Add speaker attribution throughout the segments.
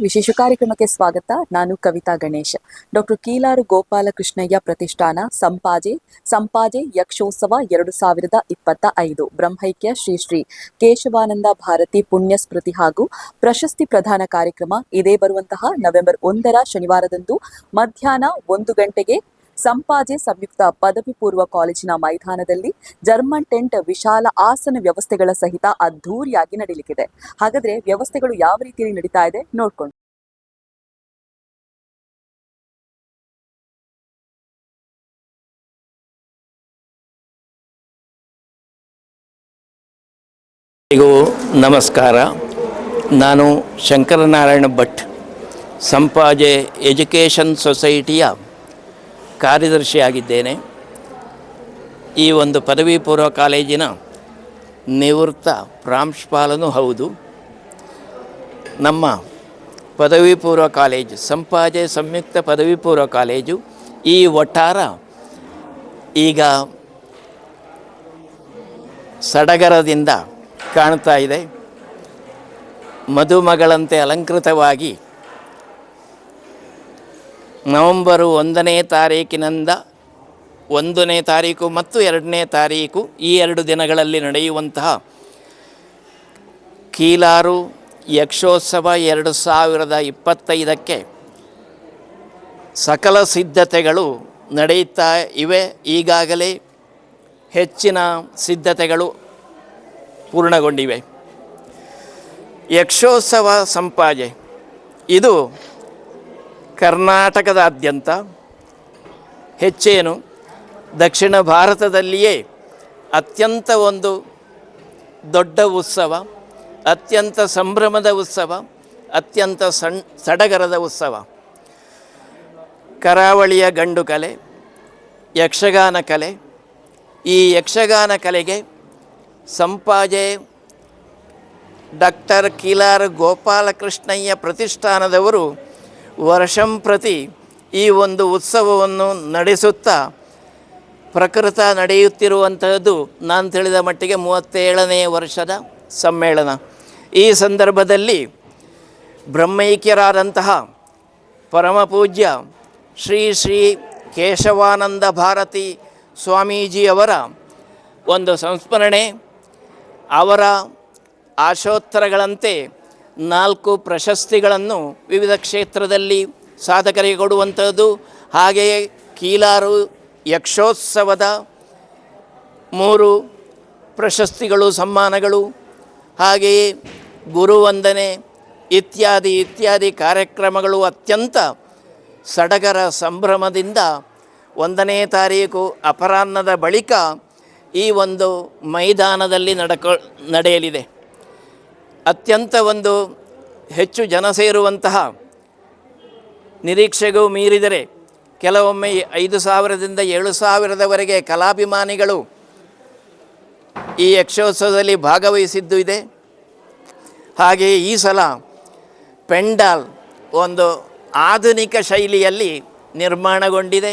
Speaker 1: ವಿಶೇಷ ಕಾರ್ಯಕ್ರಮಕ್ಕೆ ಸ್ವಾಗತ. ನಾನು ಕವಿತಾ ಗಣೇಶ್. ಡಾಕ್ಟರ್ ಕೀಲಾರು ಗೋಪಾಲಕೃಷ್ಣಯ್ಯ ಪ್ರತಿಷ್ಠಾನ ಸಂಪಾಜೆ ಸಂಪಾಜೆ ಯಕ್ಷೋತ್ಸವ ಎರಡು ಸಾವಿರದ ಇಪ್ಪತ್ತ ಐದು ಬ್ರಹ್ಮೈಕ್ಯ ಶ್ರೀ ಶ್ರೀ ಕೇಶವಾನಂದ ಭಾರತಿ ಪುಣ್ಯ ಸ್ಮೃತಿ ಹಾಗೂ ಪ್ರಶಸ್ತಿ ಪ್ರದಾನ ಕಾರ್ಯಕ್ರಮ ಇದೇ ಬರುವಂತಹ ನವೆಂಬರ್ ಒಂದರ ಶನಿವಾರದಂದು ಮಧ್ಯಾಹ್ನ ಒಂದು ಗಂಟೆಗೆ ಸಂಪಾಜೆ ಸಂಯುಕ್ತ ಪದವಿ ಪೂರ್ವ ಕಾಲೇಜಿನ ಮೈದಾನದಲ್ಲಿ ಜರ್ಮನ್ ಟೆಂಟ್ ವಿಶಾಲ ಆಸನ ವ್ಯವಸ್ಥೆಗಳ ಸಹಿತ ಅದ್ಧೂರಿಯಾಗಿ ನಡೀಲಿಕ್ಕಿದೆ. ಹಾಗಾದ್ರೆ ವ್ಯವಸ್ಥೆಗಳು ಯಾವ ರೀತಿಯಲ್ಲಿ ನಡೀತಾ ಇದೆ ನೋಡ್ಕೊಂಡು.
Speaker 2: ನಮಸ್ಕಾರ. ನಾನು ಶಂಕರನಾರಾಯಣ ಭಟ್, ಸಂಪಾಜೆ ಎಜುಕೇಷನ್ ಸೊಸೈಟಿಯ ಕಾರ್ಯದರ್ಶಿಯಾಗಿದ್ದೇನೆ. ಈ ಒಂದು ಪದವಿ ಪೂರ್ವ ಕಾಲೇಜಿನ ನಿವೃತ್ತ ಪ್ರಾಂಶುಪಾಲನೂ ಹೌದು. ನಮ್ಮ ಪದವಿ ಪೂರ್ವ ಕಾಲೇಜು, ಸಂಪಾಜೆ ಸಂಯುಕ್ತ ಪದವಿ ಪೂರ್ವ ಕಾಲೇಜು ಈ ಒಟ್ಟಾರ ಈಗ ಸಡಗರದಿಂದ ಕಾಣ್ತಾ ಇದೆ. ಮದುಮಗಳಂತೆ ಅಲಂಕೃತವಾಗಿ ನವೆಂಬರು ಒಂದನೇ ತಾರೀಕಿನಿಂದ ಒಂದನೇ ತಾರೀಕು ಮತ್ತು ಎರಡನೇ ತಾರೀಕು ಈ ಎರಡು ದಿನಗಳಲ್ಲಿ ನಡೆಯುವಂತಹ ಕೀಲಾರು ಯಕ್ಷೋತ್ಸವ ಎರಡು ಸಾವಿರದ ಇಪ್ಪತ್ತೈದಕ್ಕೆ ಸಕಲ ಸಿದ್ಧತೆಗಳು ನಡೆಯುತ್ತಾ ಇವೆ. ಈಗಾಗಲೇ ಹೆಚ್ಚಿನ ಸಿದ್ಧತೆಗಳು ಪೂರ್ಣಗೊಂಡಿವೆ. ಯಕ್ಷೋತ್ಸವ ಸಂಪಾಜೆ. ಇದು ಕರ್ನಾಟಕದಾದ್ಯಂತ ಹೆಚ್ಚೇನು ದಕ್ಷಿಣ ಭಾರತದಲ್ಲಿಯೇ ಅತ್ಯಂತ ಒಂದು ದೊಡ್ಡ ಉತ್ಸವ, ಅತ್ಯಂತ ಸಂಭ್ರಮದ ಉತ್ಸವ, ಅತ್ಯಂತ ಸಣ್, ಸಡಗರದ ಉತ್ಸವ. ಕರಾವಳಿಯ ಗಂಡು ಕಲೆ, ಯಕ್ಷಗಾನ ಕಲೆ. ಈ ಯಕ್ಷಗಾನ ಕಲೆಗೆ ಸಂಪಾಜೆ ಡಾಕ್ಟರ್ ಕೀಲಾರ್ ಗೋಪಾಲಕೃಷ್ಣಯ್ಯ ಪ್ರತಿಷ್ಠಾನದವರು ವರ್ಷಂಪ್ರತಿ ಈ ಒಂದು ಉತ್ಸವವನ್ನು ನಡೆಸುತ್ತಾ ಪ್ರಕೃತ ನಡೆಯುತ್ತಿರುವಂತಹದ್ದು ನಾನು ತಿಳಿದ ಮಟ್ಟಿಗೆ ಮೂವತ್ತೇಳನೇ ವರ್ಷದ ಸಮ್ಮೇಳನ. ಈ ಸಂದರ್ಭದಲ್ಲಿ ಬ್ರಹ್ಮೈಕ್ಯರಾದಂತಹ ಪರಮಪೂಜ್ಯ ಶ್ರೀ ಶ್ರೀ ಕೇಶವಾನಂದ ಭಾರತಿ ಸ್ವಾಮೀಜಿಯವರ ಒಂದು ಸಂಸ್ಮರಣೆ, ಅವರ ಆಶೋತ್ತರಗಳಂತೆ ನಾಲ್ಕು ಪ್ರಶಸ್ತಿಗಳನ್ನು ವಿವಿಧ ಕ್ಷೇತ್ರದಲ್ಲಿ ಸಾಧಕರಿಗೆ ಕೊಡುವಂಥದ್ದು. ಹಾಗೆಯೇ ಕೀಲಾರು ಯಕ್ಷೋತ್ಸವದ ಮೂರು ಪ್ರಶಸ್ತಿಗಳು, ಸಮ್ಮಾನಗಳು. ಹಾಗೆಯೇ ಗುರುವಂದನೆ ಇತ್ಯಾದಿ ಇತ್ಯಾದಿ ಕಾರ್ಯಕ್ರಮಗಳು ಅತ್ಯಂತ ಸಡಗರ ಸಂಭ್ರಮದಿಂದ ಒಂದನೇ ತಾರೀಕು ಅಪರಾಹ್ನದ ಬಳಿಕ ಈ ಒಂದು ಮೈದಾನದಲ್ಲಿ ನಡಕ ನಡೆಯಲಿದೆ. ಅತ್ಯಂತ ಒಂದು ಹೆಚ್ಚು ಜನ ಸೇರುವಂತಹ ನಿರೀಕ್ಷೆಗೂ ಮೀರಿದರೆ ಕೆಲವೊಮ್ಮೆ ಐದು ಸಾವಿರದಿಂದ ಏಳು ಸಾವಿರದವರೆಗೆ ಕಲಾಭಿಮಾನಿಗಳು ಈ ಯಕ್ಷೋತ್ಸವದಲ್ಲಿ ಭಾಗವಹಿಸಿದ್ದು ಇದೆ. ಹಾಗೆಯೇ ಈ ಸಲ ಪೆಂಡಾಲ್ ಒಂದು ಆಧುನಿಕ ಶೈಲಿಯಲ್ಲಿ ನಿರ್ಮಾಣಗೊಂಡಿದೆ.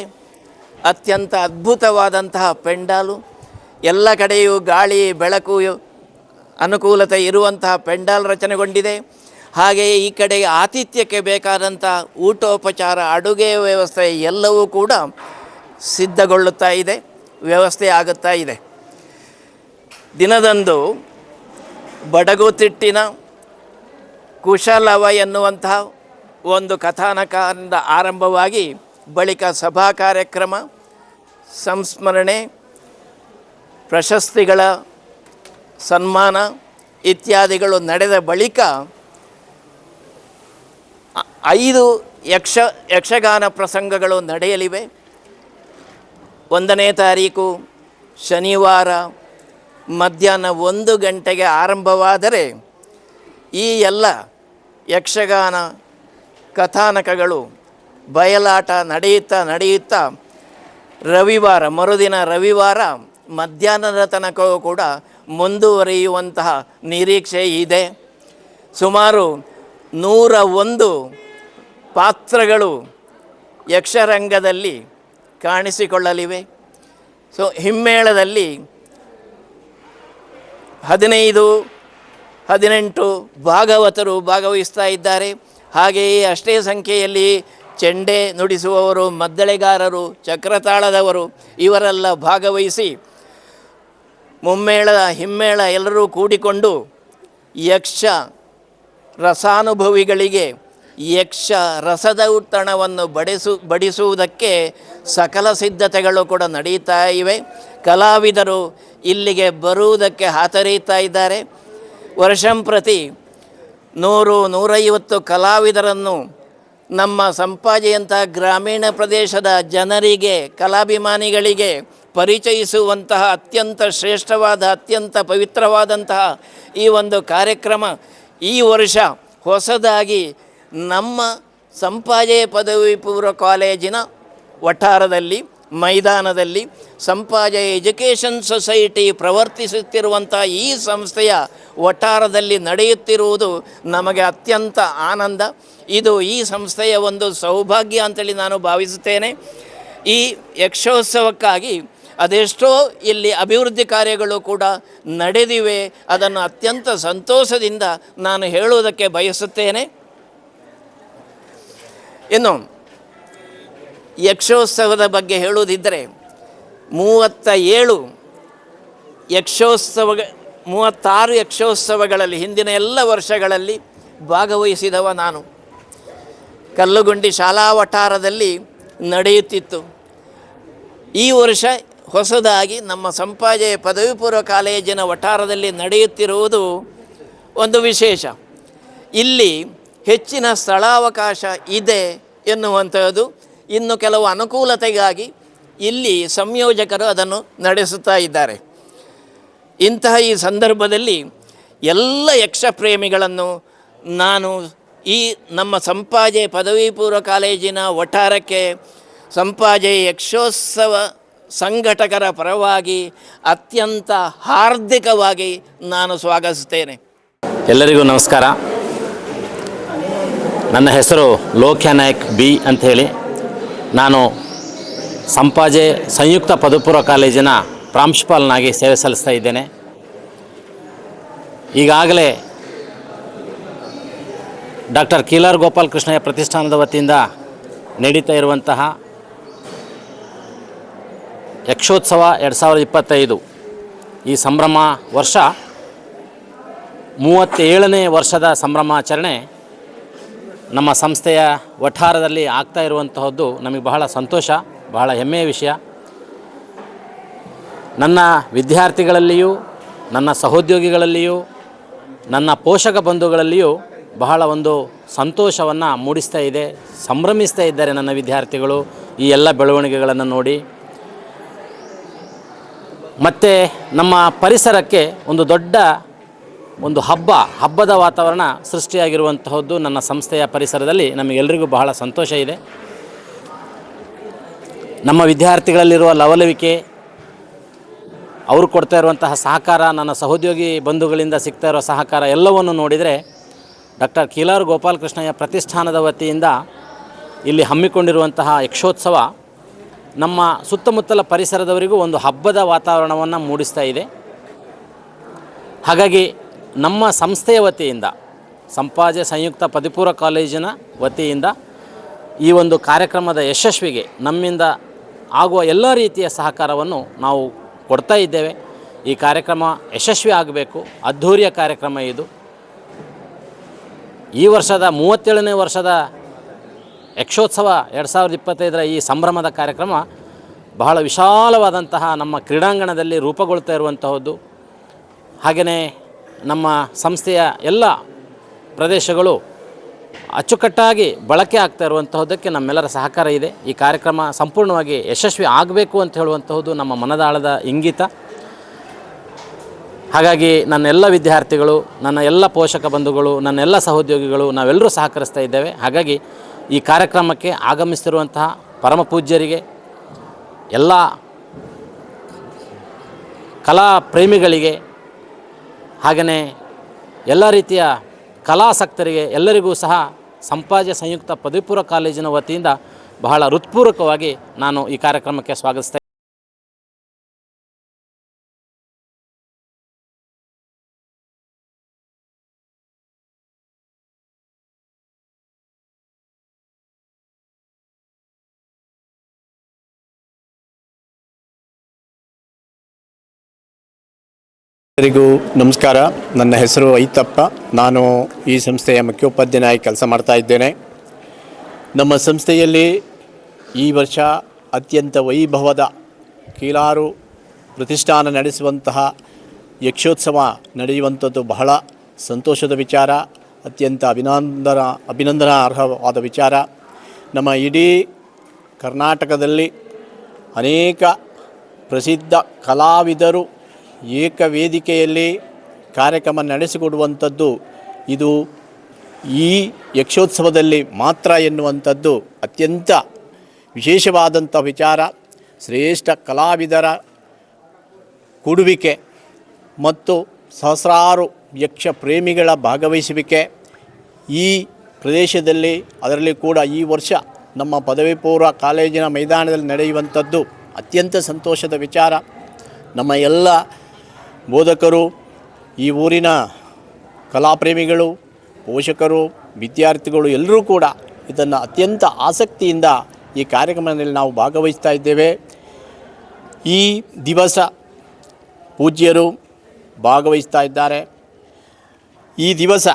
Speaker 2: ಅತ್ಯಂತ ಅದ್ಭುತವಾದಂತಹ ಪೆಂಡಾಲು. ಎಲ್ಲ ಕಡೆಯೂ ಗಾಳಿ, ಬೆಳಕು ಅನುಕೂಲತೆ ಇರುವಂತಹ ಪೆಂಡಾಲ್ ರಚನೆಗೊಂಡಿದೆ. ಹಾಗೆಯೇ ಈ ಕಡೆ ಆತಿಥ್ಯಕ್ಕೆ ಬೇಕಾದಂಥ ಊಟೋಪಚಾರ, ಅಡುಗೆ ವ್ಯವಸ್ಥೆ ಎಲ್ಲವೂ ಕೂಡ ಸಿದ್ಧಗೊಳ್ಳುತ್ತಾ ಇದೆ, ವ್ಯವಸ್ಥೆ ಆಗುತ್ತಾ ಇದೆ. ದಿನದಂದು ಬಡಗುತಿಟ್ಟಿನ ಕುಶಲವ ಎನ್ನುವಂತಹ ಒಂದು ಕಥಾನಕದಿಂದ ಆರಂಭವಾಗಿ ಬಳಿಕ ಸಭಾ ಕಾರ್ಯಕ್ರಮ, ಸಂಸ್ಮರಣೆ, ಪ್ರಶಸ್ತಿಗಳ ಸನ್ಮಾನ ಇತ್ಯಾದಿಗಳು ನಡೆದ ಬಳಿಕ ಐದು ಯಕ್ಷ ಯಕ್ಷಗಾನ ಪ್ರಸಂಗಗಳು ನಡೆಯಲಿವೆ. ಒಂದನೇ ತಾರೀಕು ಶನಿವಾರ ಮಧ್ಯಾಹ್ನ ಒಂದು ಗಂಟೆಗೆ ಆರಂಭವಾದರೆ ಈ ಎಲ್ಲ ಯಕ್ಷಗಾನ ಕಥಾನಕಗಳು ಬಯಲಾಟ ನಡೆಯುತ್ತಾ ನಡೆಯುತ್ತಾ ರವಿವಾರ, ಮರುದಿನ ರವಿವಾರ ಮಧ್ಯಾಹ್ನದ ತನಕವೂ ಕೂಡ ಮುಂದುವರಿಯುವಂತಹ ನಿರೀಕ್ಷೆ ಇದೆ. ಸುಮಾರು ನೂರ ಒಂದು ಪಾತ್ರಗಳು ಯಕ್ಷರಂಗದಲ್ಲಿ ಕಾಣಿಸಿಕೊಳ್ಳಲಿವೆ. ಸೊ, ಹಿಮ್ಮೇಳದಲ್ಲಿ ಹದಿನೈದು, ಹದಿನೆಂಟು ಭಾಗವತರು ಭಾಗವಹಿಸ್ತಾ ಇದ್ದಾರೆ. ಹಾಗೆಯೇ ಅಷ್ಟೇ ಸಂಖ್ಯೆಯಲ್ಲಿ ಚೆಂಡೆ ನುಡಿಸುವವರು, ಮದ್ದಳೆಗಾರರು, ಚಕ್ರತಾಳದವರು ಇವರೆಲ್ಲ ಭಾಗವಹಿಸಿ ಮುಮ್ಮೇಳ, ಹಿಮ್ಮೇಳ ಎಲ್ಲರೂ ಕೂಡಿಕೊಂಡು ಯಕ್ಷ ರಸಾನುಭವಿಗಳಿಗೆ ಯಕ್ಷ ರಸದ ಉತ್ತಣವನ್ನು ಬಡಿಸು, ಬಡಿಸುವುದಕ್ಕೆ ಸಕಲ ಸಿದ್ಧತೆಗಳು ಕೂಡ ನಡೀತಾ ಇವೆ. ಕಲಾವಿದರು ಇಲ್ಲಿಗೆ ಬರುವುದಕ್ಕೆ ಹಾತರೀತಾ ಇದ್ದಾರೆ. ವರ್ಷಂಪ್ರತಿ ನೂರು ನೂರೈವತ್ತು ಕಲಾವಿದರನ್ನು ನಮ್ಮ ಸಂಪಾಜೆಯಂತಹ ಗ್ರಾಮೀಣ ಪ್ರದೇಶದ ಜನರಿಗೆ, ಕಲಾಭಿಮಾನಿಗಳಿಗೆ ಪರಿಚಯಿಸುವಂತಹ ಅತ್ಯಂತ ಶ್ರೇಷ್ಠವಾದ, ಅತ್ಯಂತ ಪವಿತ್ರವಾದಂತಹ ಈ ಒಂದು ಕಾರ್ಯಕ್ರಮ ಈ ವರ್ಷ ಹೊಸದಾಗಿ ನಮ್ಮ ಸಂಪಾಜೆ ಪದವಿ ಪೂರ್ವ ಕಾಲೇಜಿನ ವಠಾರದಲ್ಲಿ, ಮೈದಾನದಲ್ಲಿ ಸಂಪಾಜೆ ಎಜುಕೇಷನ್ ಸೊಸೈಟಿ ಪ್ರವರ್ತಿಸುತ್ತಿರುವಂಥ ಈ ಸಂಸ್ಥೆಯ ವಠಾರದಲ್ಲಿ ನಡೆಯುತ್ತಿರುವುದು ನಮಗೆ ಅತ್ಯಂತ ಆನಂದ. ಇದು ಈ ಸಂಸ್ಥೆಯ ಒಂದು ಸೌಭಾಗ್ಯ ಅಂತೇಳಿ ನಾನು ಭಾವಿಸುತ್ತೇನೆ. ಈ ಯಕ್ಷೋತ್ಸವಕ್ಕಾಗಿ ಅದೆಷ್ಟೋ ಇಲ್ಲಿ ಅಭಿವೃದ್ಧಿ ಕಾರ್ಯಗಳು ಕೂಡ ನಡೆದಿವೆ. ಅದನ್ನು ಅತ್ಯಂತ ಸಂತೋಷದಿಂದ ನಾನು ಹೇಳುವುದಕ್ಕೆ ಬಯಸುತ್ತೇನೆ. ಇನ್ನು ಯಕ್ಷೋತ್ಸವದ ಬಗ್ಗೆ ಹೇಳುವುದಿದ್ದರೆ ಮೂವತ್ತ ಏಳು ಯಕ್ಷೋತ್ಸವ ಮೂವತ್ತಾರು ಯಕ್ಷೋತ್ಸವಗಳಲ್ಲಿ, ಹಿಂದಿನ ಎಲ್ಲ ವರ್ಷಗಳಲ್ಲಿ ಭಾಗವಹಿಸಿದವ ನಾನು. ಕಲ್ಲುಗುಂಡಿ ಶಾಲಾ ವಠಾರದಲ್ಲಿ ನಡೆಯುತ್ತಿತ್ತು. ಈ ವರ್ಷ ಹೊಸದಾಗಿ ನಮ್ಮ ಸಂಪಾಜೆಯ ಪದವಿ ಪೂರ್ವ ಕಾಲೇಜಿನ ವಠಾರದಲ್ಲಿ ನಡೆಯುತ್ತಿರುವುದು ಒಂದು ವಿಶೇಷ. ಇಲ್ಲಿ ಹೆಚ್ಚಿನ ಸ್ಥಳಾವಕಾಶ ಇದೆ ಎನ್ನುವಂಥದ್ದು ಇನ್ನು ಕೆಲವು ಅನುಕೂಲತೆಗಾಗಿ ಇಲ್ಲಿ ಸಂಯೋಜಕರು ಅದನ್ನು ನಡೆಸುತ್ತಾ ಇದ್ದಾರೆ. ಇಂತಹ ಈ ಸಂದರ್ಭದಲ್ಲಿ ಎಲ್ಲ ಯಕ್ಷಪ್ರೇಮಿಗಳನ್ನು ನಾನು ಈ ನಮ್ಮ ಸಂಪಾಜೆ ಪದವಿ ಪೂರ್ವ ಕಾಲೇಜಿನ ವಠಾರಕ್ಕೆ ಸಂಪಾಜೆ ಯಕ್ಷೋತ್ಸವ ಸಂಘಟಕರ ಪರವಾಗಿ ಅತ್ಯಂತ ಹಾರ್ದಿಕವಾಗಿ ನಾನು ಸ್ವಾಗತಿಸುತ್ತೇನೆ.
Speaker 3: ಎಲ್ಲರಿಗೂ ನಮಸ್ಕಾರ. ನನ್ನ ಹೆಸರು ಲೋಕ್ಯ ನಾಯಕ್ ಬಿ ಅಂಥೇಳಿ ನಾನು ಸಂಪಾಜೆ ಸಂಯುಕ್ತ ಪದಪೂರ್ವ ಕಾಲೇಜಿನ ಪ್ರಾಂಶುಪಾಲನಾಗಿ ಸೇವೆ ಸಲ್ಲಿಸ್ತಾ ಇದ್ದೇನೆ. ಈಗಾಗಲೇ ಡಾಕ್ಟರ್ ಕೀಲಾರ್ ಗೋಪಾಲ್ ಕೃಷ್ಣಯ್ಯ ಪ್ರತಿಷ್ಠಾನದ ವತಿಯಿಂದ ನಡೀತಾ ಇರುವಂತಹ ಯಕ್ಷೋತ್ಸವ ಎರಡು ಸಾವಿರದ ಇಪ್ಪತ್ತೈದು ಈ ಸಂಭ್ರಮ ವರ್ಷ ಮೂವತ್ತೇಳನೇ ವರ್ಷದ ಸಂಭ್ರಮಾಚರಣೆ ನಮ್ಮ ಸಂಸ್ಥೆಯ ವಠಾರದಲ್ಲಿ ಆಗ್ತಾ ಇರುವಂತಹದ್ದು ನಮಗೆ ಬಹಳ ಸಂತೋಷ. ಬಹಳ ಹೆಮ್ಮೆಯ ವಿಷಯ. ನನ್ನ ವಿದ್ಯಾರ್ಥಿಗಳಲ್ಲಿಯೂ, ನನ್ನ ಸಹೋದ್ಯೋಗಿಗಳಲ್ಲಿಯೂ, ನನ್ನ ಪೋಷಕ ಬಂಧುಗಳಲ್ಲಿಯೂ ಬಹಳ ಒಂದು ಸಂತೋಷವನ್ನು ಮೂಡಿಸ್ತಾ ಇದೆ, ಸಂಭ್ರಮಿಸ್ತಾ ಇದ್ದಾರೆ ನನ್ನ ವಿದ್ಯಾರ್ಥಿಗಳು ಈ ಎಲ್ಲ ಬೆಳವಣಿಗೆಗಳನ್ನು ನೋಡಿ. ಮತ್ತು ನಮ್ಮ ಪರಿಸರಕ್ಕೆ ಒಂದು ದೊಡ್ಡ ಒಂದು ಹಬ್ಬ, ಹಬ್ಬದ ವಾತಾವರಣ ಸೃಷ್ಟಿಯಾಗಿರುವಂತಹದ್ದು ನನ್ನ ಸಂಸ್ಥೆಯ ಪರಿಸರದಲ್ಲಿ ನಮಗೆಲ್ಲರಿಗೂ ಬಹಳ ಸಂತೋಷ ಇದೆ. ನಮ್ಮ ವಿದ್ಯಾರ್ಥಿಗಳಲ್ಲಿರುವ ಲವಲವಿಕೆ, ಅವರು ಕೊಡ್ತಾ ಇರುವಂತಹ ಸಹಕಾರ, ನನ್ನ ಸಹೋದ್ಯೋಗಿ ಬಂಧುಗಳಿಂದ ಸಿಗ್ತಾ ಇರೋ ಸಹಕಾರ ಎಲ್ಲವನ್ನು ನೋಡಿದರೆ ಡಾಕ್ಟರ್ ಕೀಲಾರ್ ಗೋಪಾಲಕೃಷ್ಣಯ್ಯ ಪ್ರತಿಷ್ಠಾನದ ವತಿಯಿಂದ ಇಲ್ಲಿ ಹಮ್ಮಿಕೊಂಡಿರುವಂತಹ ಯಕ್ಷೋತ್ಸವ ನಮ್ಮ ಸುತ್ತಮುತ್ತಲ ಪರಿಸರದವರಿಗೂ ಒಂದು ಹಬ್ಬದ ವಾತಾವರಣವನ್ನು ಮೂಡಿಸ್ತಾ ಇದೆ. ಹಾಗಾಗಿ ನಮ್ಮ ಸಂಸ್ಥೆಯ ವತಿಯಿಂದ, ಸಂಪಾಜೆ ಸಂಯುಕ್ತ ಪದಿಪೂರ್ವ ಕಾಲೇಜಿನ ವತಿಯಿಂದ ಈ ಒಂದು ಕಾರ್ಯಕ್ರಮದ ಯಶಸ್ವಿಗೆ ನಮ್ಮಿಂದ ಆಗುವ ಎಲ್ಲ ರೀತಿಯ ಸಹಕಾರವನ್ನು ನಾವು ಕೊಡ್ತಾ ಇದ್ದೇವೆ. ಈ ಕಾರ್ಯಕ್ರಮ ಯಶಸ್ವಿ ಆಗಬೇಕು. ಅದ್ಧೂರಿಯ ಕಾರ್ಯಕ್ರಮ ಇದು. ಈ ವರ್ಷದ ಮೂವತ್ತೇಳನೇ ವರ್ಷದ ಯಕ್ಷೋತ್ಸವ ಎರಡು ಸಾವಿರದ ಇಪ್ಪತ್ತೈದರ ಈ ಸಂಭ್ರಮದ ಕಾರ್ಯಕ್ರಮ ಬಹಳ ವಿಶಾಲವಾದಂತಹ ನಮ್ಮ ಕ್ರೀಡಾಂಗಣದಲ್ಲಿ ರೂಪುಗೊಳ್ತಾ ಇರುವಂತಹದ್ದು. ಹಾಗೆಯೇ ನಮ್ಮ ಸಂಸ್ಥೆಯ ಎಲ್ಲ ಪ್ರದೇಶಗಳು ಅಚ್ಚುಕಟ್ಟಾಗಿ ಬಳಕೆ ಆಗ್ತಾ ಇರುವಂತಹದ್ದಕ್ಕೆ ನಮ್ಮೆಲ್ಲರ ಸಹಕಾರ ಇದೆ. ಈ ಕಾರ್ಯಕ್ರಮ ಸಂಪೂರ್ಣವಾಗಿ ಯಶಸ್ವಿ ಆಗಬೇಕು ಅಂತ ಹೇಳುವಂತಹದ್ದು ನಮ್ಮ ಮನದಾಳದ ಇಂಗಿತ. ಹಾಗಾಗಿ ನನ್ನ ಎಲ್ಲ ವಿದ್ಯಾರ್ಥಿಗಳು, ನನ್ನ ಎಲ್ಲ ಪೋಷಕ ಬಂಧುಗಳು, ನನ್ನ ಎಲ್ಲ ಸಹೋದ್ಯೋಗಿಗಳು, ನಾವೆಲ್ಲರೂ ಸಹಕರಿಸ್ತಾ ಇದ್ದೇವೆ. ಹಾಗಾಗಿ ಈ ಕಾರ್ಯಕ್ರಮಕ್ಕೆ ಆಗಮಿಸ್ತಿರುವಂತಹ ಪರಮ ಪೂಜ್ಯರಿಗೆ, ಎಲ್ಲ ಕಲಾ ಪ್ರೇಮಿಗಳಿಗೆ ಹಾಗೆಯೇ ಎಲ್ಲ ರೀತಿಯ ಕಲಾಸಕ್ತರಿಗೆ ಎಲ್ಲರಿಗೂ ಸಹ ಸಂಪಾಜ ಸಂಯುಕ್ತ ಪದವಿಪೂರ್ವ ಕಾಲೇಜಿನ ವತಿಯಿಂದ ಬಹಳ ಹೃತ್ಪೂರ್ವಕವಾಗಿ ನಾನು ಈ ಕಾರ್ಯಕ್ರಮಕ್ಕೆ ಸ್ವಾಗತಿಸ್ತಾ
Speaker 4: ಎಲ್ಲರಿಗೂ ನಮಸ್ಕಾರ. ನನ್ನ ಹೆಸರು ಐತಪ್ಪ. ನಾನು ಈ ಸಂಸ್ಥೆಯ ಮುಖ್ಯೋಪಾಧ್ಯಾಯನಾಗಿ ಕೆಲಸ ಮಾಡ್ತಾ ಇದ್ದೇನೆ. ನಮ್ಮ ಸಂಸ್ಥೆಯಲ್ಲಿ ಈ ವರ್ಷ ಅತ್ಯಂತ ವೈಭವದ ಕೀಲಾರು ಪ್ರತಿಷ್ಠಾನ ನಡೆಸುವಂತಹ ಯಕ್ಷೋತ್ಸವ ನಡೆಯುವಂಥದ್ದು ಬಹಳ ಸಂತೋಷದ ವಿಚಾರ, ಅತ್ಯಂತ ಅಭಿನಂದನ, ಅಭಿನಂದನಾರ್ಹವಾದ ವಿಚಾರ. ನಮ್ಮ ಇಡೀ ಕರ್ನಾಟಕದಲ್ಲಿ ಅನೇಕ ಪ್ರಸಿದ್ಧ ಕಲಾವಿದರು ಏಕವೇದಿಕೆಯಲ್ಲಿ ಕಾರ್ಯಕ್ರಮ ನಡೆಸಿಕೊಡುವಂಥದ್ದು ಇದು ಈ ಯಕ್ಷೋತ್ಸವದಲ್ಲಿ ಮಾತ್ರ ಎನ್ನುವಂಥದ್ದು ಅತ್ಯಂತ ವಿಶೇಷವಾದಂಥ ವಿಚಾರ, ಶ್ರೇಷ್ಠ ಕಲಾವಿದರ ಕೂಡುವಿಕೆ ಮತ್ತು ಸಹಸ್ರಾರು ಯಕ್ಷ ಪ್ರೇಮಿಗಳ ಭಾಗವಹಿಸುವಿಕೆ. ಈ ಪ್ರದೇಶದಲ್ಲಿ, ಅದರಲ್ಲಿ ಕೂಡ ಈ ವರ್ಷ ನಮ್ಮ ಪದವಿ ಪೂರ್ವ ಕಾಲೇಜಿನ ಮೈದಾನದಲ್ಲಿ ನಡೆಯುವಂಥದ್ದು ಅತ್ಯಂತ ಸಂತೋಷದ ವಿಚಾರ. ನಮ್ಮ ಎಲ್ಲ ಬೋಧಕರು, ಈ ಊರಿನ ಕಲಾಪ್ರೇಮಿಗಳು, ಪೋಷಕರು, ವಿದ್ಯಾರ್ಥಿಗಳು ಎಲ್ಲರೂ ಕೂಡ ಇದನ್ನು ಅತ್ಯಂತ ಆಸಕ್ತಿಯಿಂದ ಈ ಕಾರ್ಯಕ್ರಮದಲ್ಲಿ ನಾವು ಭಾಗವಹಿಸ್ತಾ ಇದ್ದೇವೆ. ಈ ದಿವಸ ಪೂಜ್ಯರು ಭಾಗವಹಿಸ್ತಾ ಇದ್ದಾರೆ. ಈ ದಿವಸ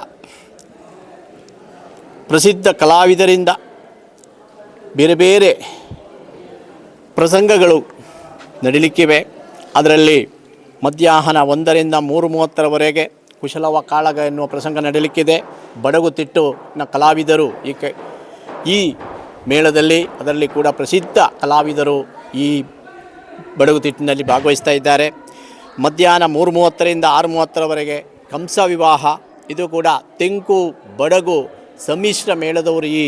Speaker 4: ಪ್ರಸಿದ್ಧ ಕಲಾವಿದರಿಂದ ಬೇರೆ ಬೇರೆ ಪ್ರಸಂಗಗಳು ನಡೀಲಿಕ್ಕಿವೆ. ಅದರಲ್ಲಿ ಮಧ್ಯಾಹ್ನ ಒಂದರಿಂದ ಮೂರು ಮೂವತ್ತರವರೆಗೆ ಕುಶಲವ ಕಾಳಗ ಎನ್ನುವ ಪ್ರಸಂಗ ನಡೆಯಲಿಕ್ಕಿದೆ. ಬಡಗುತಿಟ್ಟು ನ ಕಲಾವಿದರು ಈ ಈ ಮೇಳದಲ್ಲಿ ಅದರಲ್ಲಿ ಕೂಡ ಪ್ರಸಿದ್ಧ ಕಲಾವಿದರು ಈ ಬಡಗುತಿಟ್ಟಿನಲ್ಲಿ ಭಾಗವಹಿಸ್ತಾ ಇದ್ದಾರೆ. ಮಧ್ಯಾಹ್ನ ಮೂರು ಮೂವತ್ತರಿಂದ ಆರು ಮೂವತ್ತರವರೆಗೆ ಕಂಸ ವಿವಾಹ, ಇದು ಕೂಡ ತೆಂಕು ಬಡಗು ಸಮ್ಮಿಶ್ರ ಮೇಳದವರು ಈ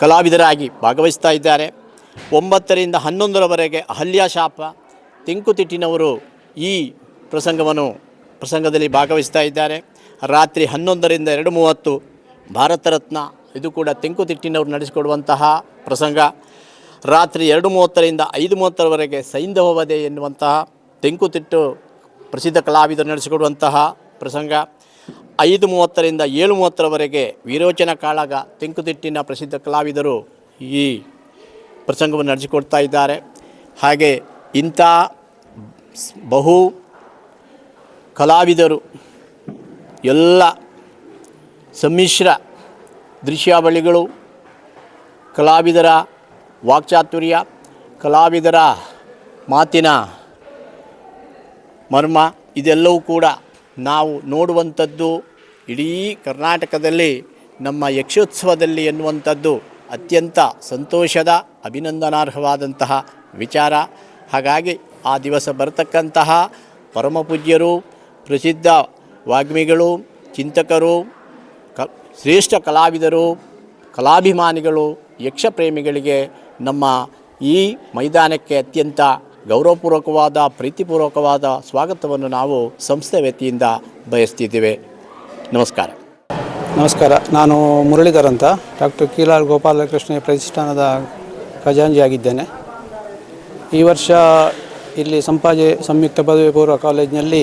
Speaker 4: ಕಲಾವಿದರಾಗಿ ಭಾಗವಹಿಸ್ತಾ ಇದ್ದಾರೆ. ಒಂಬತ್ತರಿಂದ ಹನ್ನೊಂದರವರೆಗೆ ಅಹಲ್ಯ ಶಾಪ ತೆಂಕುತಿಟ್ಟಿನವರು ಈ ಪ್ರಸಂಗವನ್ನು ಪ್ರಸಂಗದಲ್ಲಿ ಭಾಗವಹಿಸ್ತಾ ಇದ್ದಾರೆ. ರಾತ್ರಿ ಹನ್ನೊಂದರಿಂದ ಎರಡು ಮೂವತ್ತು ಭಾರತ ರತ್ನ, ಇದು ಕೂಡ ತೆಂಕುತಿಟ್ಟಿನವರು ನಡೆಸಿಕೊಡುವಂತಹ ಪ್ರಸಂಗ. ರಾತ್ರಿ ಎರಡು ಮೂವತ್ತರಿಂದ ಐದು ಮೂವತ್ತರವರೆಗೆ ಸೈಂಧವ ವಧೆ ಎನ್ನುವಂತಹ ತೆಂಕುತಿಟ್ಟು ಪ್ರಸಿದ್ಧ ಕಲಾವಿದರು ನಡೆಸಿಕೊಡುವಂತಹ ಪ್ರಸಂಗ. ಐದು ಮೂವತ್ತರಿಂದ ಏಳು ಮೂವತ್ತರವರೆಗೆ ವಿರೋಚನ ಕಾಳಗ ತೆಂಕುತಿಟ್ಟಿನ ಪ್ರಸಿದ್ಧ ಕಲಾವಿದರು ಈ ಪ್ರಸಂಗವನ್ನು ನಡೆಸಿಕೊಡ್ತಾ ಇದ್ದಾರೆ. ಹಾಗೆ ಇಂಥ ಬಹು ಕಲಾವಿದರು, ಎಲ್ಲ ಸಮ್ಮಿಶ್ರ ದೃಶ್ಯಾವಳಿಗಳು, ಕಲಾವಿದರ ವಾಕ್ಚಾತುರ್ಯ, ಕಲಾವಿದರ ಮಾತಿನ ಮರ್ಮ, ಇದೆಲ್ಲವೂ ಕೂಡ ನಾವು ನೋಡುವಂಥದ್ದು ಇಡೀ ಕರ್ನಾಟಕದಲ್ಲಿ, ನಮ್ಮ ಯಕ್ಷೋತ್ಸವದಲ್ಲಿ ಎನ್ನುವಂಥದ್ದು ಅತ್ಯಂತ ಸಂತೋಷದ, ಅಭಿನಂದನಾರ್ಹವಾದಂತಹ ವಿಚಾರ. ಹಾಗಾಗಿ ಆ ದಿವಸ ಬರತಕ್ಕಂತಹ ಪರಮಪೂಜ್ಯರು ಪ್ರಸಿದ್ಧ ವಾಗ್ಮಿಗಳು, ಚಿಂತಕರು, ಕ, ಶ್ರೇಷ್ಠ ಕಲಾವಿದರು, ಕಲಾಭಿಮಾನಿಗಳು, ಯಕ್ಷಪ್ರೇಮಿಗಳಿಗೆ ನಮ್ಮ ಈ ಮೈದಾನಕ್ಕೆ ಅತ್ಯಂತ ಗೌರವಪೂರ್ವಕವಾದ, ಪ್ರೀತಿಪೂರ್ವಕವಾದ ಸ್ವಾಗತವನ್ನು ನಾವು ಸಂಸ್ಥೆ ವ್ಯತಿಯಿಂದ ಬಯಸ್ತಿದ್ದೇವೆ. ನಮಸ್ಕಾರ.
Speaker 5: ನಮಸ್ಕಾರ. ನಾನು ಮುರಳೀಧರ್ ಅಂತ. ಡಾಕ್ಟರ್ ಕೀಲಾರ್ ಗೋಪಾಲಕೃಷ್ಣ ಪ್ರತಿಷ್ಠಾನದ ಖಜಾಂಜಿಯಾಗಿದ್ದೇನೆ ಈ ವರ್ಷ ಇಲ್ಲಿ ಸಂಪಾಜೆ ಸಂಯುಕ್ತ ಪದವಿ ಪೂರ್ವ ಕಾಲೇಜಿನಲ್ಲಿ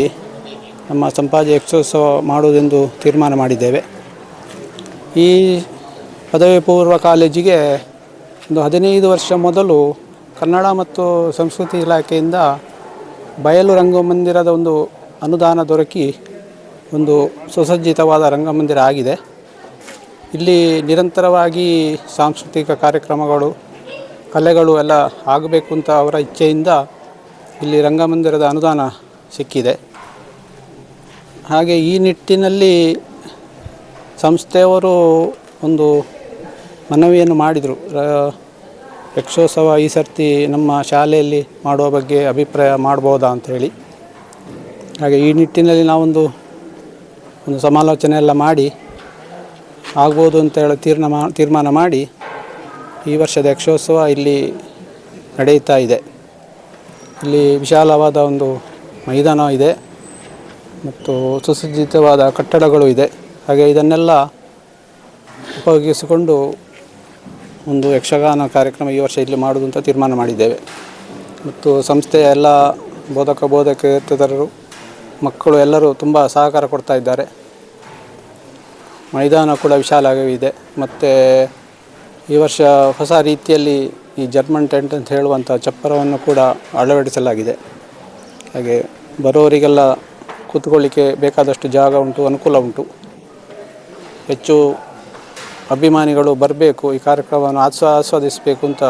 Speaker 5: ನಮ್ಮ ಸಂಪಾಜೆ ಯಕ್ಷೋತ್ಸವ ಮಾಡುವುದೆಂದು ತೀರ್ಮಾನ ಮಾಡಿದ್ದೇವೆ. ಈ ಪದವಿ ಪೂರ್ವ ಕಾಲೇಜಿಗೆ ಒಂದು ಹದಿನೈದು ವರ್ಷ ಮೊದಲು ಕನ್ನಡ ಮತ್ತು ಸಂಸ್ಕೃತಿ ಇಲಾಖೆಯಿಂದ ಬಯಲು ರಂಗಮಂದಿರದ ಒಂದು ಅನುದಾನ ದೊರಕಿ ಒಂದು ಸುಸಜ್ಜಿತವಾದ ರಂಗಮಂದಿರ ಆಗಿದೆ. ಇಲ್ಲಿ ನಿರಂತರವಾಗಿ ಸಾಂಸ್ಕೃತಿಕ ಕಾರ್ಯಕ್ರಮಗಳು, ಕಲೆಗಳು ಎಲ್ಲ ಆಗಬೇಕು ಅಂತ ಅವರ ಇಚ್ಛೆಯಿಂದ ಇಲ್ಲಿ ರಂಗಮಂದಿರದ ಅನುದಾನ ಸಿಕ್ಕಿದೆ. ಹಾಗೆ ಈ ನಿಟ್ಟಿನಲ್ಲಿ ಸಂಸ್ಥೆಯವರು ಒಂದು ಮನವಿಯನ್ನು ಮಾಡಿದರು. ಯಕ್ಷೋತ್ಸವ ಈ ಸರ್ತಿ ನಮ್ಮ ಶಾಲೆಯಲ್ಲಿ ಮಾಡುವ ಬಗ್ಗೆ ಅಭಿಪ್ರಾಯ ಮಾಡ್ಬೋದಾ ಅಂಥೇಳಿ ಹಾಗೆ ಈ ನಿಟ್ಟಿನಲ್ಲಿ ನಾವೊಂದು, ಒಂದು ಸಮಾಲೋಚನೆ ಎಲ್ಲ ಮಾಡಿ, ಆಗ್ಬೋದು ಅಂತ ಹೇಳಿ ತೀರ್ಮಾನ ತೀರ್ಮಾನ ಮಾಡಿ ಈ ವರ್ಷದ ಯಕ್ಷೋತ್ಸವ ಇಲ್ಲಿ ನಡೆಯುತ್ತಾ ಇದೆ. ಇಲ್ಲಿ ವಿಶಾಲವಾದ ಒಂದು ಮೈದಾನ ಇದೆ ಮತ್ತು ಸುಸಜ್ಜಿತವಾದ ಕಟ್ಟಡಗಳು ಇದೆ. ಹಾಗೆ ಇದನ್ನೆಲ್ಲ ಉಪಯೋಗಿಸಿಕೊಂಡು ಒಂದು ಯಕ್ಷಗಾನ ಕಾರ್ಯಕ್ರಮ ಈ ವರ್ಷ ಇಲ್ಲಿ ಮಾಡೋದು ಅಂತ ತೀರ್ಮಾನ ಮಾಡಿದ್ದೇವೆ. ಮತ್ತು ಸಂಸ್ಥೆಯ ಎಲ್ಲ ಬೋಧಕ ಬೋಧಕೇತರರು, ಮಕ್ಕಳು ಎಲ್ಲರೂ ತುಂಬ ಸಹಕಾರ ಕೊಡ್ತಾ ಇದ್ದಾರೆ. ಮೈದಾನ ಕೂಡ ವಿಶಾಲವಾಗಿದೆ. ಮತ್ತು ಈ ವರ್ಷ ಹೊಸ ರೀತಿಯಲ್ಲಿ ಈ ಜರ್ಮನ್ ಟೆಂಟ್ ಅಂತ ಹೇಳುವಂಥ ಚಪ್ಪರವನ್ನು ಕೂಡ ಅಳವಡಿಸಲಾಗಿದೆ. ಹಾಗೆ ಬರೋರಿಗೆಲ್ಲ ಕೂತ್ಕೊಳ್ಳಿಕ್ಕೆ ಬೇಕಾದಷ್ಟು ಜಾಗ ಉಂಟು, ಅನುಕೂಲ ಉಂಟು. ಹೆಚ್ಚು ಅಭಿಮಾನಿಗಳು ಬರಬೇಕು, ಈ ಕಾರ್ಯಕ್ರಮವನ್ನು ಆಸ್ವಾ, ಆಸ್ವಾದಿಸಬೇಕು ಅಂತ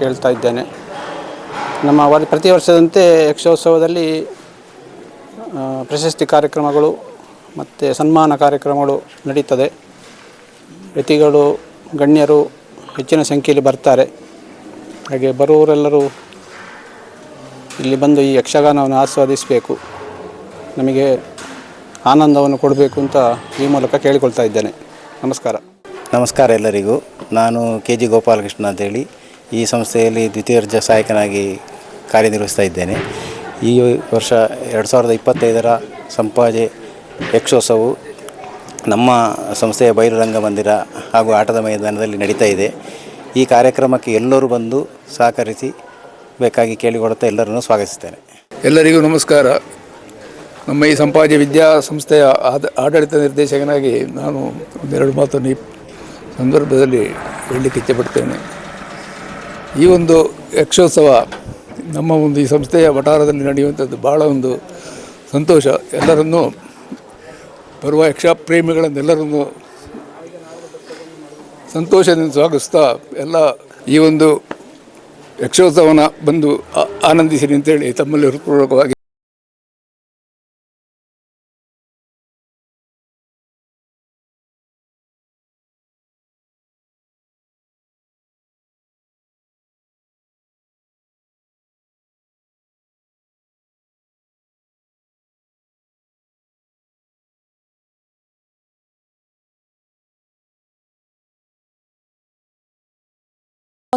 Speaker 5: ಕೇಳ್ತಾ ಇದ್ದೇನೆ. ನಮ್ಮ ವರ್, ಪ್ರತಿ ವರ್ಷದಂತೆ ಯಕ್ಷೋತ್ಸವದಲ್ಲಿ ಪ್ರಶಸ್ತಿ ಕಾರ್ಯಕ್ರಮಗಳು ಮತ್ತು ಸನ್ಮಾನ ಕಾರ್ಯಕ್ರಮಗಳು ನಡೀತದೆ. ವ್ಯಕ್ತಿಗಳು ಗಣ್ಯರು ಹೆಚ್ಚಿನ ಸಂಖ್ಯೆಯಲ್ಲಿ ಬರ್ತಾರೆ. ಹಾಗೆ ಬರುವವರೆಲ್ಲರೂ ಇಲ್ಲಿ ಬಂದು ಈ ಯಕ್ಷಗಾನವನ್ನು ಆಸ್ವಾದಿಸಬೇಕು. ನಮಗೆ ಆನಂದವನ್ನು ಕೊಡಬೇಕು ಅಂತ ಈ ಮೂಲಕ ಕೇಳಿಕೊಳ್ತಾ ಇದ್ದೇನೆ. ನಮಸ್ಕಾರ.
Speaker 6: ನಮಸ್ಕಾರ ಎಲ್ಲರಿಗೂ. ನಾನು ಕೆ ಜಿ ಗೋಪಾಲಕೃಷ್ಣ ಅಂತೇಳಿ ಈ ಸಂಸ್ಥೆಯಲ್ಲಿ ದ್ವಿತೀಯ ದರ್ಜೆ ಸಹಾಯಕನಾಗಿ ಕಾರ್ಯನಿರ್ವಹಿಸ್ತಾ ಇದ್ದೇನೆ. ಈ ವರ್ಷ ಎರಡು ಸಾವಿರದ ಇಪ್ಪತ್ತೈದರ ಸಂಪಾಜೆ ಯಕ್ಷೋತ್ಸವವು ನಮ್ಮ ಸಂಸ್ಥೆಯ ಬಯಲು ರಂಗಮಂದಿರ ಹಾಗೂ ಆಟದ ಮೈದಾನದಲ್ಲಿ ನಡೀತಾ ಇದೆ. ಈ ಕಾರ್ಯಕ್ರಮಕ್ಕೆ ಎಲ್ಲರೂ ಬಂದು ಸಹಕರಿಸಿ ಬೇಕಾಗಿ ಕೇಳಿಕೊಡುತ್ತಾ ಎಲ್ಲರನ್ನು ಸ್ವಾಗತಿಸ್ತೇನೆ
Speaker 7: ಎಲ್ಲರಿಗೂ ನಮಸ್ಕಾರ. ನಮ್ಮ ಈ ಸಂಪಾಜಿ ವಿದ್ಯಾಸಂಸ್ಥೆಯ ಆದ, ಆಡಳಿತ ನಿರ್ದೇಶಕನಾಗಿ ನಾನು ಒಂದೆರಡು ಮಾತನ್ನು ಈ ಸಂದರ್ಭದಲ್ಲಿ ಹೇಳಲಿಕ್ಕೆ ಇಚ್ಛೆಪಡ್ತೇನೆ. ಈ ಒಂದು ಯಕ್ಷೋತ್ಸವ ನಮ್ಮ ಒಂದು ಈ ಸಂಸ್ಥೆಯ ವಠಾರದಲ್ಲಿ ನಡೆಯುವಂಥದ್ದು ಭಾಳ ಒಂದು ಸಂತೋಷ. ಎಲ್ಲರನ್ನೂ ಬರುವ ಯಕ್ಷ ಪ್ರೇಮಿಗಳನ್ನೆಲ್ಲರನ್ನು ಸಂತೋಷದಿಂದ ಸ್ವಾಗತಿಸ್ತಾ ಎಲ್ಲ ಈ ಒಂದು ಯಕ್ಷೋತ್ಸವನ ಬಂದು ಆನಂದಿಸಿರಿ ಅಂತೇಳಿ ತಮ್ಮಲ್ಲಿ ಹೃತ್ಪೂರ್ವಕವಾಗಿ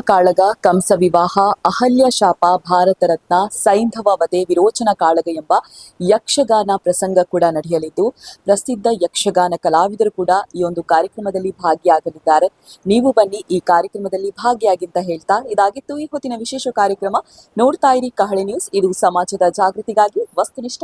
Speaker 1: ಕಾಳಗ, ಕಂಸ ವಿವಾಹ, ಅಹಲ್ಯ ಶಾಪ, ಭಾರತ ರತ್ನ, ಸೈಂಧವ ವಧೆ, ವಿರೋಚನ ಕಾಳಗ ಎಂಬ ಯಕ್ಷಗಾನ ಪ್ರಸಂಗ ಕೂಡ ನಡೆಯಲಿದ್ದು, ಪ್ರಸಿದ್ಧ ಯಕ್ಷಗಾನ ಕಲಾವಿದರು ಕೂಡ ಈ ಒಂದು ಕಾರ್ಯಕ್ರಮದಲ್ಲಿ ಭಾಗಿಯಾಗಲಿದ್ದಾರೆ. ನೀವು ಬನ್ನಿ ಈ ಕಾರ್ಯಕ್ರಮದಲ್ಲಿ ಭಾಗಿಯಾಗಿಂತ ಹೇಳ್ತಾ ಇದಾಗಿತ್ತು. ಈ ಹೊತ್ತಿನ ವಿಶೇಷ ಕಾರ್ಯಕ್ರಮ ನೋಡ್ತಾ ಇರಿ ಕಹಳೆ ನ್ಯೂಸ್. ಇದು ಸಮಾಜದ ಜಾಗೃತಿಗಾಗಿ, ವಸ್ತುನಿಷ್ಠ